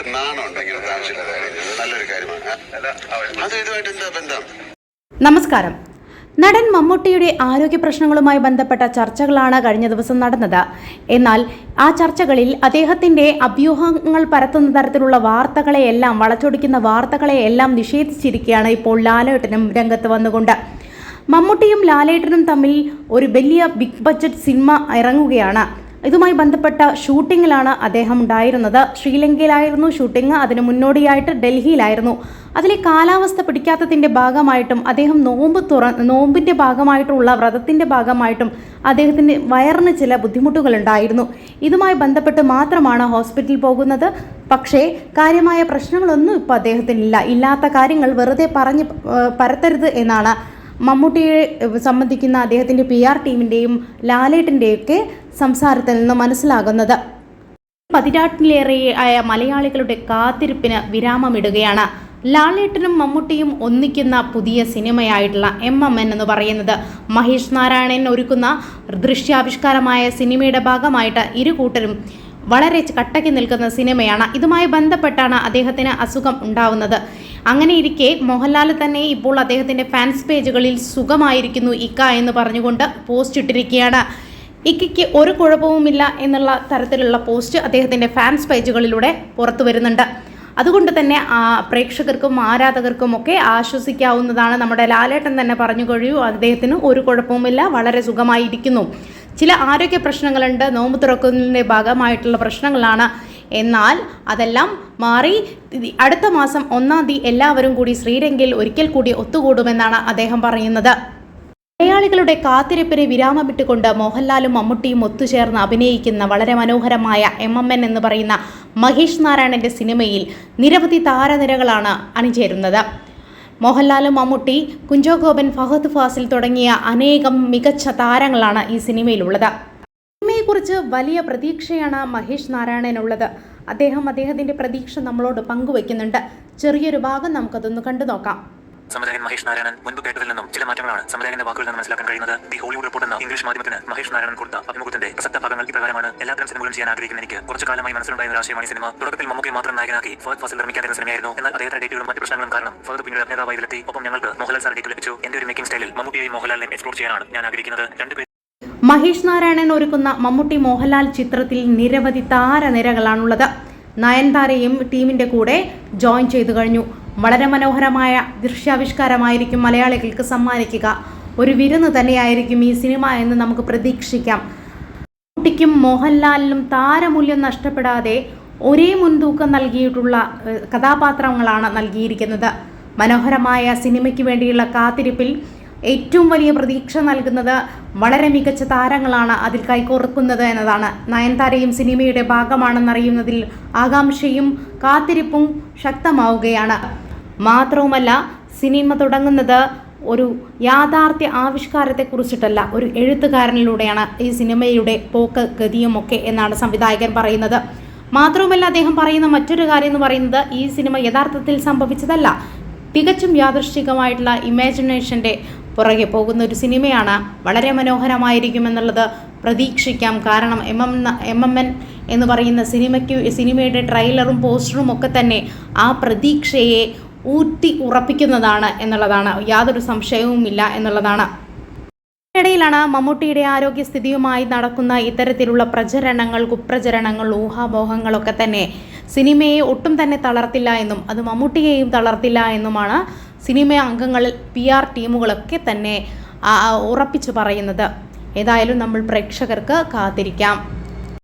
നിങ്ങൾക്ക് നാണം നല്ലൊരു കാര്യമാണ്. എന്താ ബന്ധം? നമസ്കാരം. നടൻ മമ്മൂട്ടിയുടെ ആരോഗ്യ പ്രശ്നങ്ങളുമായി ബന്ധപ്പെട്ട ചർച്ചകളാണ് കഴിഞ്ഞ ദിവസം നടന്നത്. എന്നാൽ ആ ചർച്ചകളിൽ അദ്ദേഹത്തിന്റെ അഭ്യൂഹങ്ങൾ പരത്തുന്ന തരത്തിലുള്ള വാർത്തകളെയെല്ലാം വളച്ചൊടിക്കുന്ന വാർത്തകളെയെല്ലാം നിഷേധിച്ചിരിക്കുകയാണ് ഇപ്പോൾ ലാലേട്ടനും രംഗത്ത് വന്നുകൊണ്ട്. മമ്മൂട്ടിയും ലാലേട്ടനും തമ്മിൽ ഒരു വലിയ ബിഗ് ബഡ്ജറ്റ് സിനിമ ഇറങ്ങുകയാണ്. ഇതുമായി ബന്ധപ്പെട്ട ഷൂട്ടിങ്ങിലാണ് അദ്ദേഹം ഉണ്ടായിരുന്നത്. ശ്രീലങ്കയിലായിരുന്നു ഷൂട്ടിംഗ് അതിന് മുന്നോടിയായിട്ട് ഡൽഹിയിലായിരുന്നു. അതിലെ കാലാവസ്ഥ പിടിക്കാത്തതിന്റെ ഭാഗമായിട്ടും അദ്ദേഹം നോമ്പ് തുറ നോമ്പിന്റെ ഭാഗമായിട്ടുള്ള വ്രതത്തിന്റെ ഭാഗമായിട്ടും അദ്ദേഹത്തിന്റെ വയറിന് ചില ബുദ്ധിമുട്ടുകൾ ഉണ്ടായിരുന്നു ഇതുമായി ബന്ധപ്പെട്ട് മാത്രമാണ് ഹോസ്പിറ്റലിൽ പോകുന്നത്. പക്ഷേ കാര്യമായ പ്രശ്നങ്ങളൊന്നും ഇപ്പോൾ അദ്ദേഹത്തിനില്ല. ഇല്ലാത്ത കാര്യങ്ങൾ വെറുതെ പറഞ്ഞ് പരത്തരുത് എന്നാണ് മമ്മൂട്ടിയെ സംബന്ധിക്കുന്ന അദ്ദേഹത്തിന്റെ പി ആർ ടീമിന്റെയും ലാലേട്ടിന്റെയൊക്കെ സംസാരത്തിൽ നിന്ന് മനസ്സിലാകുന്നത്. പതിനാട്ടിലേറെ ആയ മലയാളികളുടെ കാത്തിരിപ്പിന് വിരാമമിടുകയാണ്. ലാലേട്ടനും മമ്മൂട്ടിയും ഒന്നിക്കുന്ന പുതിയ സിനിമയായിട്ടുള്ള എം എം എൻ എന്ന് പറയുന്നത്. മഹേഷ് നാരായണൻ ഒരുക്കുന്ന ദൃശ്യാവിഷ്കാരമായ സിനിമയുടെ ഭാഗമായിട്ട് ഇരു കൂട്ടരും വളരെ കട്ടയ്ക്ക് നിൽക്കുന്ന സിനിമയാണ്. ഇതുമായി ബന്ധപ്പെട്ടാണ് അദ്ദേഹത്തിന് അസുഖം ഉണ്ടാവുന്നത്. അങ്ങനെ ഇരിക്കെ മോഹൻലാൽ തന്നെ ഇപ്പോൾ അദ്ദേഹത്തിന്റെ ഫാൻസ് പേജുകളിൽ സുഖമായിരിക്കുന്നു ഇക്ക എന്ന് പറഞ്ഞുകൊണ്ട് പോസ്റ്റ് ഇട്ടിരിക്കുകയാണ്. ഇക്കയ്ക്ക് ഒരു കുഴപ്പവുമില്ല എന്നുള്ള തരത്തിലുള്ള പോസ്റ്റ് അദ്ദേഹത്തിന്റെ ഫാൻസ് പേജുകളിലൂടെ പുറത്തു വരുന്നുണ്ട്. അതുകൊണ്ട് തന്നെ പ്രേക്ഷകർക്കും ആരാധകർക്കും ഒക്കെ ആശ്വസിക്കാവുന്നതാണ് നമ്മുടെ ലാലേട്ടൻ തന്നെ പറഞ്ഞു കഴിയൂ. അദ്ദേഹത്തിന് ഒരു കുഴപ്പവുമില്ല വളരെ സുഖമായിരിക്കുന്നു. ചില ആരോഗ്യ പ്രശ്നങ്ങളുണ്ട്. നോമ്പ് തുറക്കുന്നതിന്റെ ഭാഗമായിട്ടുള്ള പ്രശ്നങ്ങളാണ്. എന്നാൽ അതെല്ലാം മാറി അടുത്ത മാസം ഒന്നാം തീയതി എല്ലാവരും കൂടി ശ്രീരംഗയിൽ ഒരിക്കൽ കൂടി ഒത്തുകൂടുമെന്നാണ് അദ്ദേഹം പറയുന്നത്. മലയാളികളുടെ കാത്തിരിപ്പിന് വിരാമമിട്ടുകൊണ്ട് മോഹൻലാലും മമ്മൂട്ടിയും ഒത്തുചേർന്ന് അഭിനയിക്കുന്ന വളരെ മനോഹരമായ എം എം എൻ എന്ന് പറയുന്ന മഹേഷ് നാരായണന്റെ സിനിമയിൽ നിരവധി താരനിരകളാണ് അണിചേരുന്നത്. മോഹൻലാലും മമ്മൂട്ടി കുഞ്ചോ ഗോപൻ ഫഹദ് ഫാസിൽ തുടങ്ങിയ അനേകം മികച്ച താരങ്ങളാണ് ഈ സിനിമയിലുള്ളത്. സിനിമയെക്കുറിച്ച് വലിയ പ്രതീക്ഷയാണ് മഹേഷ് നാരായണനുള്ളത്. അദ്ദേഹം അദ്ദേഹത്തിന്റെ പ്രതീക്ഷ നമ്മളോട് പങ്കുവെക്കുന്നുണ്ട്. ചെറിയൊരു ഭാഗം നമുക്കതൊന്ന് കണ്ടു നോക്കാം. സംവിധായകൻ മഹേഷ് നാരായണൻ മുൻപ് കേട്ടതിൽ നിന്നും ചില മാറ്റങ്ങളാണ് സംവിധായകന്റെ വാക്കുകളിൽ നിന്ന് മനസ്സിലാക്കാൻ കഴിയുന്നത്. ദി ഹോളിവുഡ് റിപ്പോർട്ട് എന്ന ഇംഗ്ലീഷ് മാധ്യമത്തിന് മഹേഷ് നാരായണൻ കൊടുത്ത അഭിമുഖത്തിന്റെ പ്രസക്ത ഭാഗങ്ങൾ ഇപ്രകാരമാണ് എല്ലാത്തരം സിനിമകളും ചെയ്യാൻ ആഗ്രഹിക്കുന്ന എനിക്ക് കുറച്ചു കാലമായി മനസ്സിലുണ്ടായ ആശയമാണ് സിനിമ. തുടക്കത്തിൽ മമ്മൂക്കി മാത്രം നായകനാക്കി ഫസ്റ്റ് ഫാസിൽ നിർമ്മിക്കാതിരുന്ന സിനിമയായിരുന്നു. എന്നാൽ അദ്ദേഹത്തിന്റെ ഡേറ്റുകളും മറ്റു പ്രശ്നങ്ങളും കാരണം ഫോർ പിന്നീട് അഭിനേതാവായി ഒപ്പം ഞങ്ങൾക്ക് മോഹൻലാൽ സാർ ഡേറ്റ് ലഭിച്ചു. എന്റെ ഒരു മേക്കിംഗ് സ്റ്റൈലിൽ മമ്മൂട്ടിയെയും മോഹൻലാലിനെയും എക്സ്പ്ലോർ ചെയ്യാനാണ് ഞാൻ ആഗ്രഹിക്കുന്നത്. രണ്ടുപേരും മഹേഷ് നാരായണൻ ഒരുക്കുന്ന മമ്മൂട്ടി മോഹൻലാൽ ചിത്രത്തിൽ നിരവധി താരനിരകളാണുള്ളത്. നയൻതാരയും ടീമിന്റെ കൂടെ ജോയിൻ ചെയ്തു കഴിഞ്ഞു. വളരെ മനോഹരമായ ദൃശ്യാവിഷ്കാരമായിരിക്കും മലയാളികൾക്ക് സമ്മാനിക്കുക. ഒരു വിരുന്ന് തന്നെയായിരിക്കും ഈ സിനിമ എന്ന് നമുക്ക് പ്രതീക്ഷിക്കാം. മമ്മൂട്ടിക്കും മോഹൻലാലിനും താരമൂല്യം നഷ്ടപ്പെടാതെ ഒരേ മുൻതൂക്കം നൽകിയിട്ടുള്ള കഥാപാത്രങ്ങളാണ് നൽകിയിരിക്കുന്നത്. മനോഹരമായ സിനിമയ്ക്ക് വേണ്ടിയുള്ള കാത്തിരിപ്പിൽ ഏറ്റവും വലിയ പ്രതീക്ഷ നൽകുന്നത് വളരെ മികച്ച താരങ്ങളാണ് അതിൽ കൈകോർക്കുന്നത് എന്നതാണ്. നയൻതാരയും സിനിമയുടെ ഭാഗമാണെന്നറിയുന്നതിൽ ആകാംക്ഷയും കാത്തിരിപ്പും ശക്തമാവുകയാണ്. മാത്രവുമല്ല സിനിമ തുടങ്ങുന്നത് ഒരു യാഥാർത്ഥ്യ ആവിഷ്കാരത്തെക്കുറിച്ചിട്ടല്ല ഒരു എഴുത്തുകാരനിലൂടെയാണ് ഈ സിനിമയുടെ പോക്ക് ഗതിയും ഒക്കെ എന്നാണ് സംവിധായകൻ പറയുന്നത്. മാത്രവുമല്ല അദ്ദേഹം പറയുന്ന മറ്റൊരു കാര്യം എന്ന് പറയുന്നത് ഈ സിനിമ യഥാർത്ഥത്തിൽ സംഭവിച്ചതല്ല. തികച്ചും യാദൃശ്ചികമായിട്ടുള്ള ഇമാജിനേഷന്റെ പുറകെ പോകുന്ന ഒരു സിനിമയാണ് വളരെ മനോഹരമായിരിക്കുമെന്നുള്ളത് പ്രതീക്ഷിക്കാം. കാരണം M M M M N എന്ന് പറയുന്ന സിനിമയ്ക്ക് സിനിമയുടെ ട്രെയിലറും പോസ്റ്ററും ഒക്കെ തന്നെ ആ പ്രതീക്ഷയെ ഊട്ടി ഉറപ്പിക്കുന്നതാണ് എന്നുള്ളതാണ്. യാതൊരു സംശയവുമില്ല എന്നുള്ളതാണ്. ഇടയിലാണ് മമ്മൂട്ടിയുടെ ആരോഗ്യസ്ഥിതിയുമായി നടക്കുന്ന ഇത്തരത്തിലുള്ള പ്രചരണങ്ങൾ കുപ്രചരണങ്ങൾ ഊഹാമോഹങ്ങളൊക്കെ തന്നെ സിനിമയെ ഒട്ടും തന്നെ തളർത്തില്ല എന്നും അത് മമ്മൂട്ടിയെയും തളർത്തില്ല എന്നുമാണ് സിനിമ അംഗങ്ങൾ പി ആർ ടീമുകളൊക്കെ തന്നെ ഉറപ്പിച്ചു പറയുന്നത്. ഏതായാലും നമ്മൾ പ്രേക്ഷകർക്ക് കാത്തിരിക്കാം.